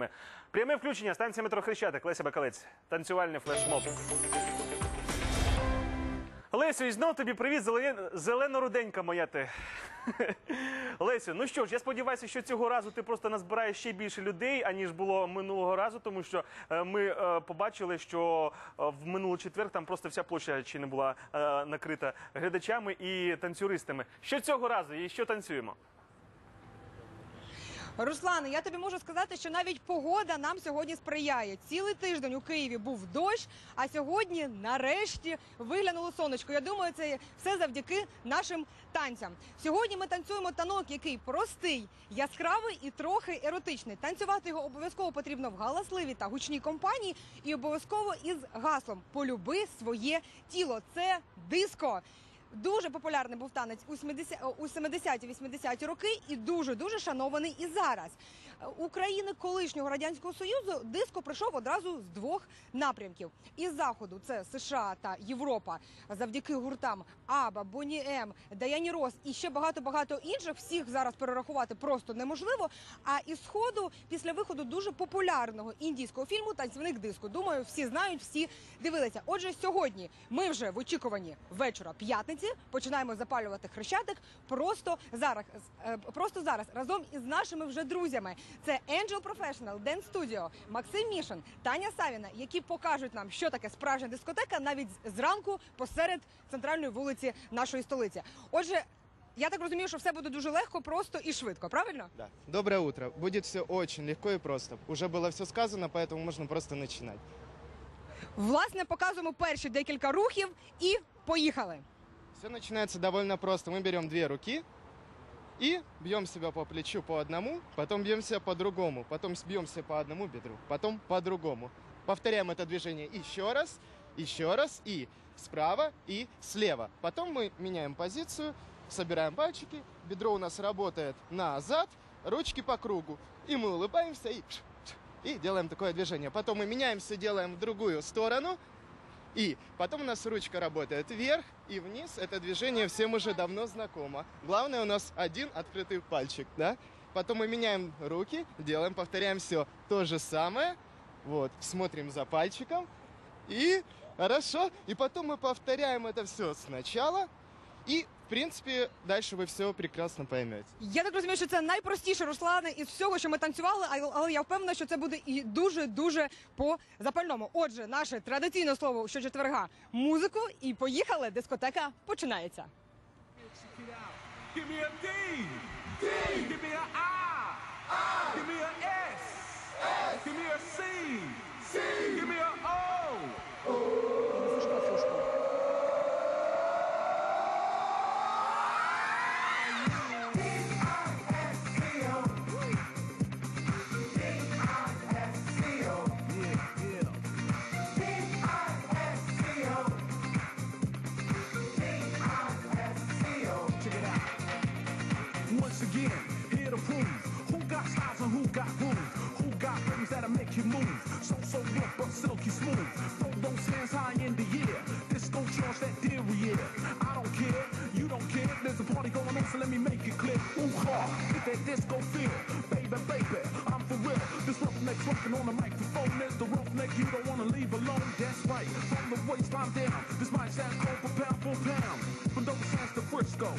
різними. Пряме включення станція метро Хрещатик. Леся Бакалець. Танцювальний флешмоб. Лесю, і знов тобі привіт, зелен- зелено-руденька моя ти. Лесю, ну що ж, я сподіваюся, що цього разу ти просто назбираєш ще більше людей, аніж було минулого разу, тому що е, ми е, побачили, що е, в минулий четвер там просто вся площа чи не була накрита глядачами і танцюристами. Що цього разу і що танцюємо? Руслане, я тобі можу сказати, що навіть погода нам сьогодні сприяє. Цілий тиждень у Києві був дощ, а сьогодні нарешті виглянуло сонечко. Я думаю, це все завдяки нашим танцям. Сьогодні ми танцюємо танок, який простий, яскравий і трохи еротичний. Танцювати його обов'язково потрібно в галасливій та гучній компанії і обов'язково із гаслом Полюби своє тіло. Це диско. Дуже популярний був танець у 70 у 70-80-ті роки і дуже дуже шанований і зараз. України колишнього радянського союзу диско прийшов одразу з двох напрямків. Із заходу це США та Європа завдяки гуртам Аба, Боні М, Даяні Рос і ще багато багато інших. Всіх зараз перерахувати просто неможливо. А із сходу, після виходу дуже популярного індійського фільму Танцівник диско. Думаю, всі знають, всі дивилися. Отже, сьогодні ми вже в очікуванні вечора п'ятниці починаємо запалювати хрещатик. Просто зараз, е, просто зараз разом із нашими вже друзями. Це Angel Professional Dance Studio, Максим Мішин, Таня Савіна, які покажуть нам, що таке справжня дискотека, навіть зранку посеред центральної вулиці нашої столиці. Отже. Я так розумію, що все буде дуже легко, просто і швидко, правильно? Да. Доброе утро. Будет все очень легко и просто. Уже было все сказано, поэтому можно просто начинать. Власне, показуємо перші декілька рухів і поїхали. Все начинается довольно просто. Мы берем две руки и бьем себя по плечу по одному, потом бьем себя по другому, потом бьем себя по одному бедру, потом по другому. Повторяем это движение еще раз, еще раз и справа и слева. Потом мы меняем позицию, собираем пальчики, бедро у нас работает назад, ручки по кругу. И мы улыбаемся и, и делаем такое движение. Потом мы меняемся, делаем в другую сторону. И потом у нас ручка работает вверх и вниз. Это движение всем уже давно знакомо. Главное у нас один открытый пальчик, да? Потом мы меняем руки, делаем, повторяем все то же самое. Вот, смотрим за пальчиком. И хорошо. И потом мы повторяем это все сначала. И, в принципе, дальше вы все прекрасно поймете. Я так розумію, що це найпростіше, Руслане, із всього, що ми танцювали, але- я впевнена, що це буде і дуже дуже по запальному. Отже, наше традиційне слово щочетверга музику, і поїхали. Дискотека починається. Give me a D. D. Give me a I. I. Give me a S. S. Give me a C. C. disco feel. Baby, baby, I'm for real. This roughneck's rocking on the microphone. There's the roughneck you don't wanna leave alone. That's right, from the waistline down. This might sound cold, but pound for pound. From those sands to Frisco,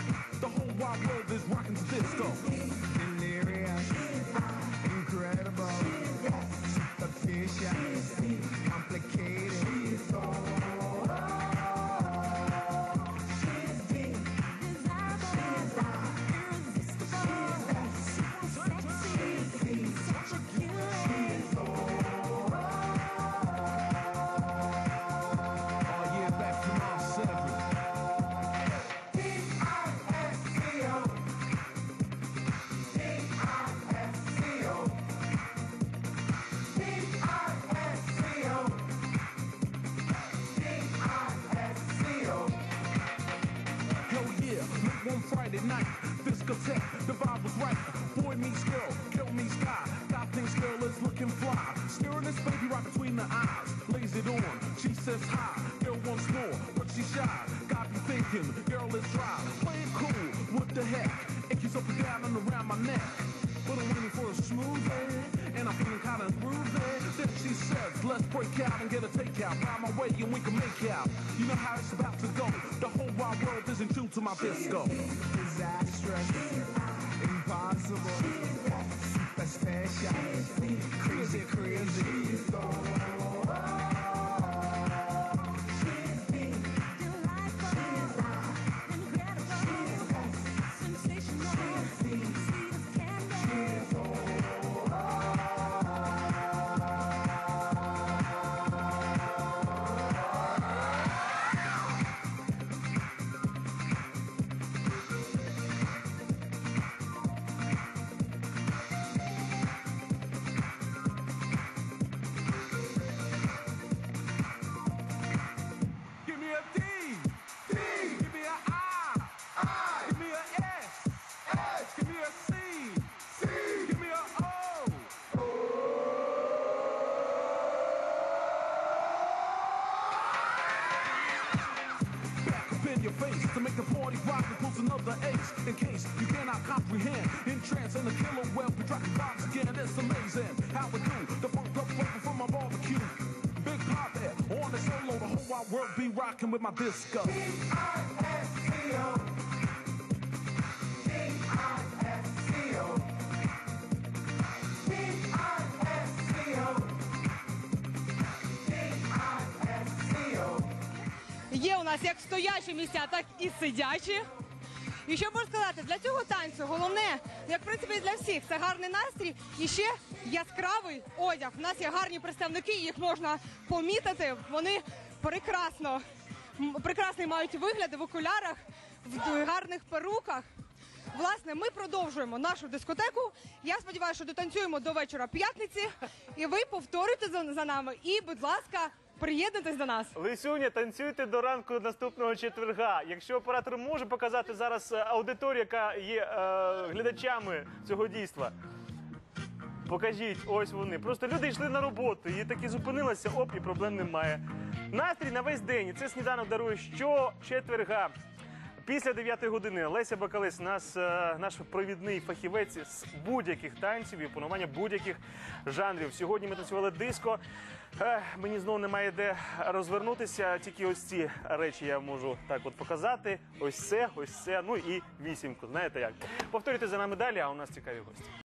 discotheque, the vibe was right. Boy meets girl, girl meets guy. God thinks girl is looking fly. Staring this baby right between the eyes, lays it on. She says hi, girl wants more, but she's shy. Got me thinking, girl is dry. Play it cool, what the heck? Icky's up and down and around my neck. But I'm waiting for a smooth end, and I'm feeling kinda groovy. Then she says, let's break out and get a takeout. Find my way and we can make out. You know how it's about to go. The whole wide world is in tune to my disco. Extraterrestrial, impossible, superstition, crazy, crazy. Your face to make the party rock and pulls another ace. In case you cannot comprehend, in trance and the killer well, we drop the bombs again. It's amazing how we do the funk up flavor from my barbecue. Big pop there on the solo, the whole wide world be rocking with my disco. Є нас як стоячі місця, так і сидячі. І що можу сказати, для цього танцю головне, як в принципі для всіх, це гарний настрій і ще яскравий одяг. У нас є гарні представники, їх можна помітити. Вони прекрасно, прекрасний мають вигляд в окулярах, в гарних перуках. Власне, ми продовжуємо нашу дискотеку. Я сподіваюся, що дотанцюємо до вечора п'ятниці, і ви повторюєте за, за нами. І, будь ласка, приєднуйтесь до нас. Лисюня, танцюйте до ранку наступного четверга. Якщо оператор може показати зараз е, аудиторію, яка є е, глядачами цього дійства. Покажіть, ось вони. Просто люди йшли на роботу і таки зупинилися, оп, і проблем немає. Настрій на весь день. Це сніданок дарує щочетверга. Після 9 години Леся Бакалець, нас, е, наш провідний фахівець з будь-яких танців і опанування будь-яких жанрів. Сьогодні ми танцювали диско. Е, мені знову немає де розвернутися. Тільки ось ці речі я можу так от показати. Ось це, ось це. Ну і вісімку. Знаєте як? Повторюйте за нами далі, а у нас цікаві гості.